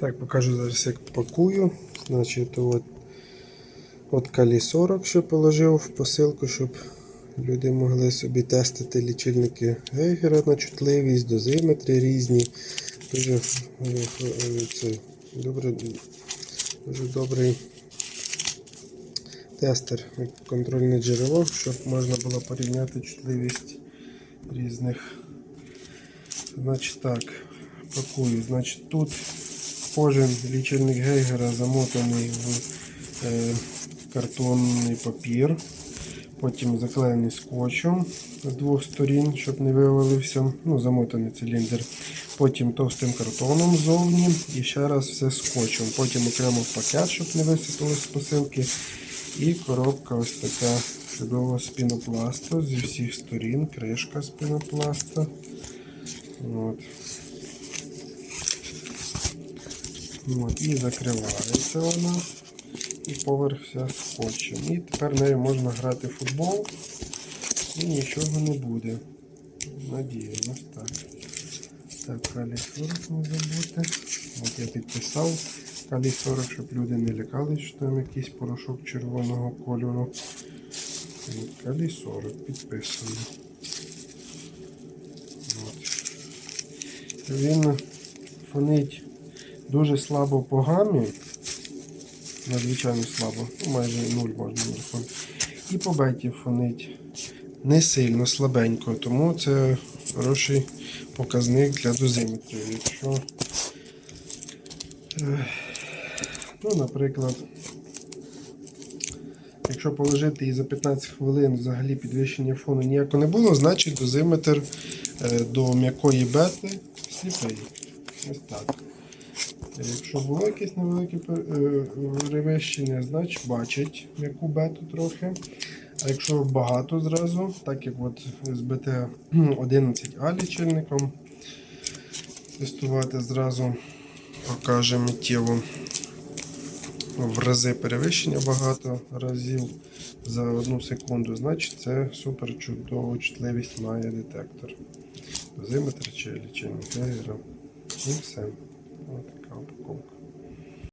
Так, покажу зараз, як пакую. Значить, от, от калі 40, що положив в посилку, щоб люди могли собі тестити лічильники Гейгера на чутливість, дозиметри різні. Дуже, е, е, це, добре, дуже добрий тестер, контрольне джерело, щоб можна було порівняти чутливість різних. Значить так, пакую. Значить, тут кожен лічильник Гейгера замотаний в е, картонний папір, потім заклеєний скотчем з двох сторін, щоб не вивалився. Ну, замотаний циліндр. Потім товстим картоном ззовні і ще раз все скотчем. Потім окремо пакет, щоб не висипалось з посилки. І коробка ось така чудова з пінопласту зі всіх сторін, кришка з пінопласту. От. От, і закривається вона. І поверх вся скотчем. І тепер нею можна грати в футбол. І нічого не буде. Надіємось так. Так, калій 40 не забути. От я підписав калій 40, щоб люди не лякались, що там якийсь порошок червоного кольору. Калій 40 підписано. Він фонить дуже слабо по гамі. Надзвичайно слабо, ну, майже нуль можна врахувати. І по беті фонить не сильно слабенько, тому це хороший показник для дозиметрів. Якщо, е, ну, наприклад, якщо положити і за 15 хвилин взагалі підвищення фону ніяко не було, значить дозиметр е, до м'якої бети сліпий. Ось так. Е, Якщо було якесь невелике е, перевищення, значить бачить м'яку бету трохи. А якщо багато зразу, так як от з БТ 11А лічильником, тестувати зразу покаже миттєво в рази перевищення багато разів за одну секунду, значить це супер чудову чутливість має детектор. Дозиметр чи лічильник І все. Ось така упаковка.